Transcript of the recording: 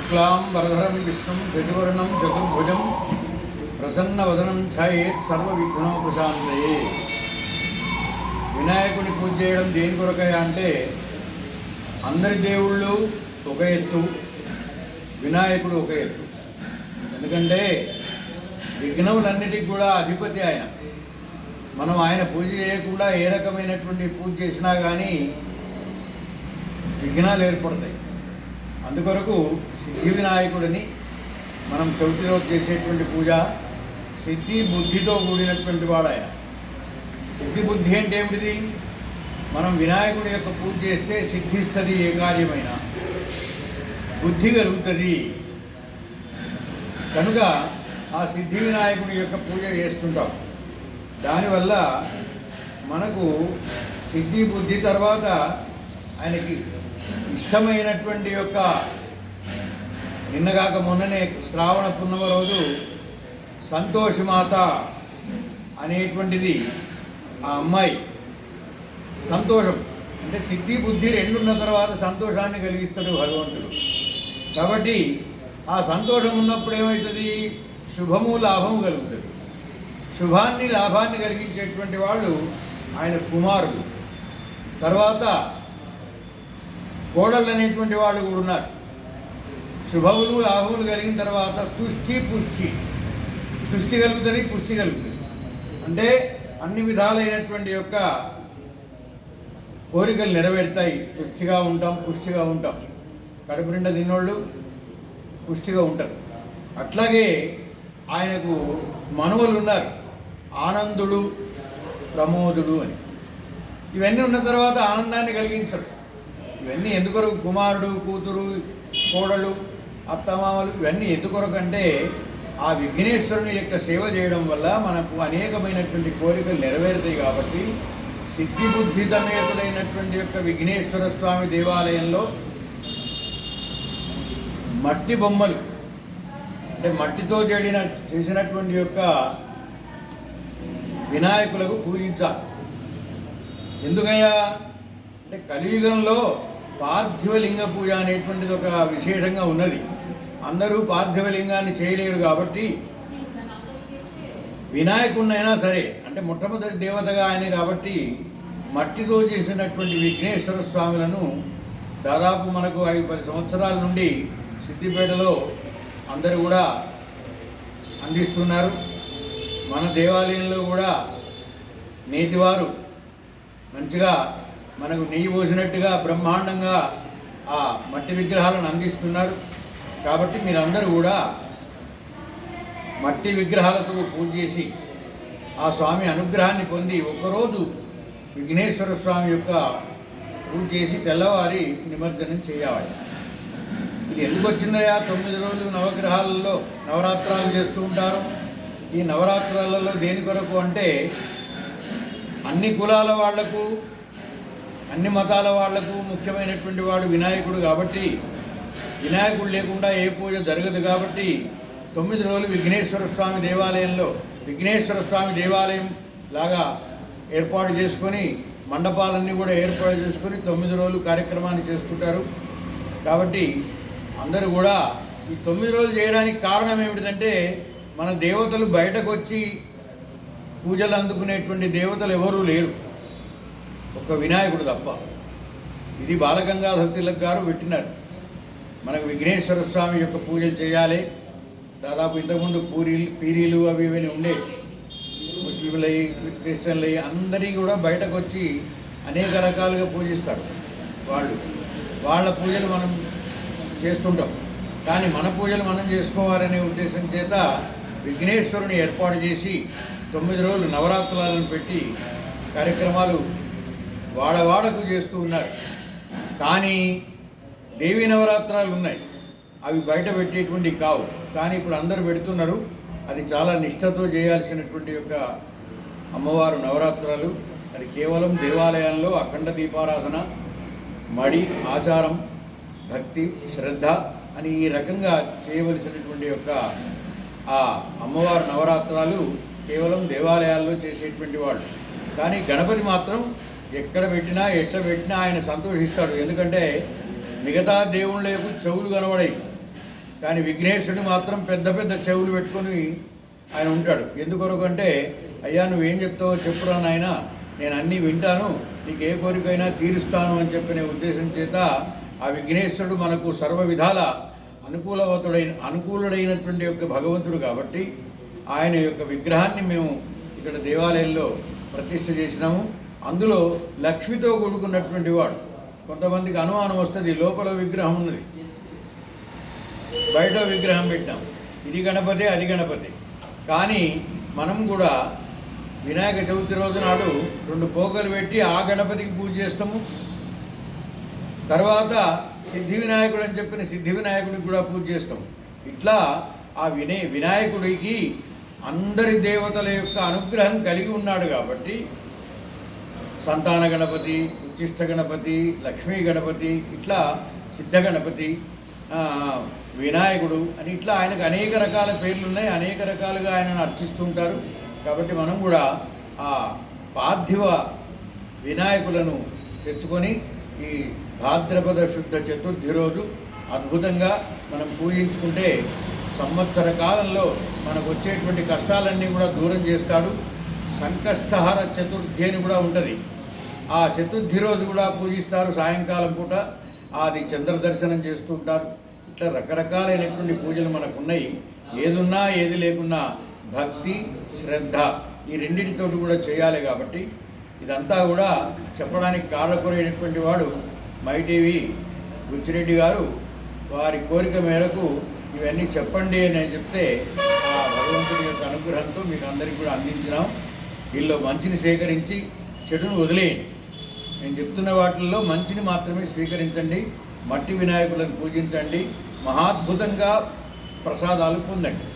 శుక్లాం వరధరం విష్ణుం శశివర్ణం చతుర్భుజం ప్రసన్నవదనం ఛాయేత్ సర్వ విఘ్నోపశాంతయే వినాయకుడిని పూజ చేయడం దేని కొరకయ అంటే అందరి దేవుళ్ళు ఒక ఎత్తు వినాయకుడు ఒక ఎత్తు. ఎందుకంటే విఘ్నములన్నిటికి కూడా అధిపతి ఆయన. మనం ఆయన పూజ చేయకుండా ఏ రకమైనటువంటి పూజ చేసినా కానీ విఘ్నాలు ఏర్పడతాయి. అందుకొరకు సిద్ధి వినాయకుడిని మనం చవితి రోజు చేసేటువంటి పూజ సిద్ధి బుద్ధితో కూడినటువంటి వాడాయ సిద్ధి బుద్ధి అంటే ఏమిటిది? మనం వినాయకుడి యొక్క పూజ చేస్తే సిద్ధిస్తుంది ఏ కార్యమైనా బుద్ధి కలుగుతుంది. కనుక ఆ సిద్ధి వినాయకుడి యొక్క పూజ చేస్తుంటాం. దానివల్ల మనకు సిద్ధి బుద్ధి తర్వాత ఆయనకి ఇష్టమైనటువంటి యొక్క నిన్నగాక మొన్ననే శ్రావణ పున్నమ రోజు సంతోషమాత అనేటువంటిది ఆ అమ్మాయి సంతోషం. అంటే సిద్ధి బుద్ధి రెండున్న తర్వాత సంతోషాన్ని కలిగిస్తాడు భగవంతుడు. కాబట్టి ఆ సంతోషం ఉన్నప్పుడు ఏమవుతుంది? శుభము లాభము కలుగుతుంది. శుభాన్ని లాభాన్ని కలిగించేటువంటి వాళ్ళు ఆయన కుమారుడు. తర్వాత కోడళ్ళు అనేటువంటి వాళ్ళు కూడా ఉన్నారు. శుభములు లాభములు కలిగిన తర్వాత తుష్టి పుష్టి. తుష్టి కలుగుతుంది పుష్టి కలుగుతుంది. అంటే అన్ని విధాలైనటువంటి యొక్క కోరికలు నెరవేరుతాయి. పుష్టిగా ఉంటాం పుష్టిగా ఉంటాం. కడుపు నిండా తిన్నోళ్ళు పుష్టిగా ఉంటారు. అట్లాగే ఆయనకు మనువులు ఉన్నారు. ఆనందుడు ప్రమోదుడు అని. ఇవన్నీ ఉన్న తర్వాత ఆనందాన్ని కలిగించడు. ఇవన్నీ ఎందుకొరకు కుమారుడు కూతురు కోడలు అత్తమామలు ఇవన్నీ ఎందుకొరకు అంటే ఆ విఘ్నేశ్వరుని యొక్క సేవ చేయడం వల్ల మనకు అనేకమైనటువంటి కోరికలు నెరవేరుతాయి కాబట్టి సిద్ధి బుద్ధి సమేతుడైనటువంటి యొక్క విఘ్నేశ్వర స్వామి దేవాలయంలో మట్టి బొమ్మలు అంటే మట్టితో చేడిన చేసినటువంటి యొక్క వినాయకులకు పూజించాలి. ఎందుకయ్యా? అంటే కలియుగంలో పార్థివలింగ పూజ అనేటువంటిది ఒక విశేషంగా ఉన్నది. అందరూ పార్థివలింగాన్ని చేయలేరు కాబట్టి వినాయకుడినైనా సరే అంటే మొట్టమొదటి దేవతగా ఆయన కాబట్టి మట్టితో చేసినటువంటి విఘ్నేశ్వర స్వాములను దాదాపు మనకు ఐదు పది సంవత్సరాల నుండి సిద్దిపేటలో అందరూ కూడా అందిస్తున్నారు. మన దేవాలయంలో కూడా నేతివారు మంచిగా మనకు నెయ్యి పోసినట్టుగా బ్రహ్మాండంగా ఆ మట్టి విగ్రహాలను అందిస్తున్నారు. కాబట్టి మీరందరూ కూడా మట్టి విగ్రహాలతో పూజ చేసి ఆ స్వామి అనుగ్రహాన్ని పొంది ఒకరోజు విఘ్నేశ్వర స్వామి యొక్క పూజ చేసి తెల్లవారి నిమజ్జనం చేయాలి. ఇది ఎందుకు వచ్చిందయ్యా? తొమ్మిది రోజులు నవగ్రహాలలో నవరాత్రాలు చేస్తూ ఉంటారు. ఈ నవరాత్రాలలో దేని కొరకు అంటే అన్ని కులాల వాళ్ళకు అన్ని మతాల వాళ్ళకు ముఖ్యమైనటువంటి వాడు వినాయకుడు కాబట్టి వినాయకుడు లేకుండా ఏ పూజ జరగదు కాబట్టి తొమ్మిది రోజులు విఘ్నేశ్వర స్వామి దేవాలయంలో విఘ్నేశ్వర స్వామి దేవాలయం లాగా ఏర్పాటు చేసుకొని మండపాలన్నీ కూడా ఏర్పాటు చేసుకొని తొమ్మిది రోజులు కార్యక్రమాన్ని చేస్తుంటారు. కాబట్టి అందరూ కూడా ఈ తొమ్మిది రోజులు చేయడానికి కారణం ఏమిటంటే మన దేవతలు బయటకు వచ్చి పూజలు అందుకునేటువంటి దేవతలు ఎవరూ లేరు. ఒక్క వినాయకుడు తప్ప. ఇది బాలగంగాధర తిలక్ గారు పెట్టినారు. మనకు విఘ్నేశ్వర స్వామి యొక్క పూజలు చేయాలి. దాదాపు ఇంతకుముందు పూరీలు పీరీలు అవి ఇవన్నీ ఉండే. ముస్లింలవి క్రిస్టియన్లవి అందరినీ కూడా బయటకు వచ్చి అనేక రకాలుగా పూజిస్తారు వాళ్ళు. వాళ్ళ పూజలు మనం చేస్తుంటాం. కానీ మన పూజలు మనం చేసుకోవాలనే ఉద్దేశం చేత విఘ్నేశ్వరుని ఏర్పాటు చేసి తొమ్మిది రోజులు నవరాత్రులను పెట్టి కార్యక్రమాలు వాడవాడకు చేస్తూ ఉన్నారు. కానీ దేవీ నవరాత్రాలు ఉన్నాయి. అవి బయట పెట్టేటువంటి కావు. కానీ ఇప్పుడు అందరూ పెడుతున్నారు. అది చాలా నిష్ఠతో చేయాల్సినటువంటి యొక్క అమ్మవారు నవరాత్రాలు. అది కేవలం దేవాలయాల్లో అఖండ దీపారాధన మడి ఆచారం భక్తి శ్రద్ధ అని ఈ రకంగా చేయవలసినటువంటి యొక్క ఆ అమ్మవారు నవరాత్రాలు కేవలం దేవాలయాల్లో చేసేటువంటి వాళ్ళు. కానీ గణపతి మాత్రం ఎక్కడ పెట్టినా ఎట్లా పెట్టినా ఆయన సంతోషిస్తాడు. ఎందుకంటే మిగతా దేవుళ్ళకు చెవులు కనబడాయి. కానీ విఘ్నేశ్వరుడు మాత్రం పెద్ద పెద్ద చెవులు పెట్టుకొని ఆయన ఉంటాడు. ఎందుకొరకు అంటే అయ్యా నువ్వేం చెప్తావో చెప్పురా నాయన. నేను అన్నీ వింటాను. నీకు ఏ కోరికైనా తీరుస్తాను అని చెప్పిన ఉద్దేశం చేత ఆ విఘ్నేశ్వరుడు మనకు సర్వ విధాల అనుకూలవతుడైన అనుకూలుడైనటువంటి యొక్క భగవంతుడు కాబట్టి ఆయన యొక్క విగ్రహాన్ని మేము ఇక్కడ దేవాలయంలో ప్రతిష్ఠ చేసినాము. అందులో లక్ష్మితో కూడుకున్నటువంటి వాడు. కొంతమందికి అనుమానం వస్తుంది లోపల విగ్రహం ఉన్నది. బయట విగ్రహం పెట్టాం ఇది గణపతి అది గణపతి. కానీ మనం కూడా వినాయక చవితి రోజు నాడు రెండు పోకలు పెట్టి ఆ గణపతికి పూజ చేస్తాము. తర్వాత సిద్ధి వినాయకుడు అని చెప్పిన సిద్ధి వినాయకుడికి కూడా పూజ చేస్తాం ఇట్లా ఆ వినయ వినాయకుడికి అందరి దేవతల యొక్క అనుగ్రహం కలిగి ఉన్నాడు కాబట్టి సంతాన గణపతి ఉచ్చిష్ట గణపతి లక్ష్మీ గణపతి ఇట్లా సిద్ధ గణపతి వినాయకుడు అని ఇట్లా ఆయనకు అనేక రకాల పేర్లు ఉన్నాయి అనేక రకాలుగా ఆయనను అర్చిస్తుంటారు. కాబట్టి మనం కూడా ఆ పార్థివ వినాయకులను తెచ్చుకొని ఈ భాద్రపద శుద్ధ చతుర్థి రోజు అద్భుతంగా మనం పూజించుకుంటే సంవత్సర కాలంలో మనకు వచ్చేటువంటి కష్టాలన్నీ కూడా దూరం చేస్తాడు. సంకష్టహర చతుర్థి అని కూడా ఉంటుంది. ఆ చతుర్థి రోజు కూడా పూజిస్తారు సాయంకాలం పూట. అది చంద్ర దర్శనం చేస్తుంటారు ఇట్లా రకరకాలైనటువంటి పూజలు మనకు ఉన్నాయి ఏదున్నా ఏది లేకున్నా భక్తి శ్రద్ధ ఈ రెండింటితోటి కూడా చేయాలి కాబట్టి ఇదంతా కూడా చెప్పడానికి కారణకురైనటువంటి వాడు మైటీవీ బుచ్చిరెడ్డి గారు వారి కోరిక మేరకు ఇవన్నీ చెప్పండి అని చెప్తే ఆ భగవంతుడి యొక్క అనుగ్రహంతో మీకు అందరికీ కూడా అందించినాం. వీళ్ళు మంచిని స్వీకరించి చెడును వదిలేయండి. నేను చెప్తున్న వాటిల్లో మంచిని మాత్రమే స్వీకరించండి. మట్టి వినాయకులను పూజించండి. మహాద్భుతంగా ప్రసాదాలు పొందండి.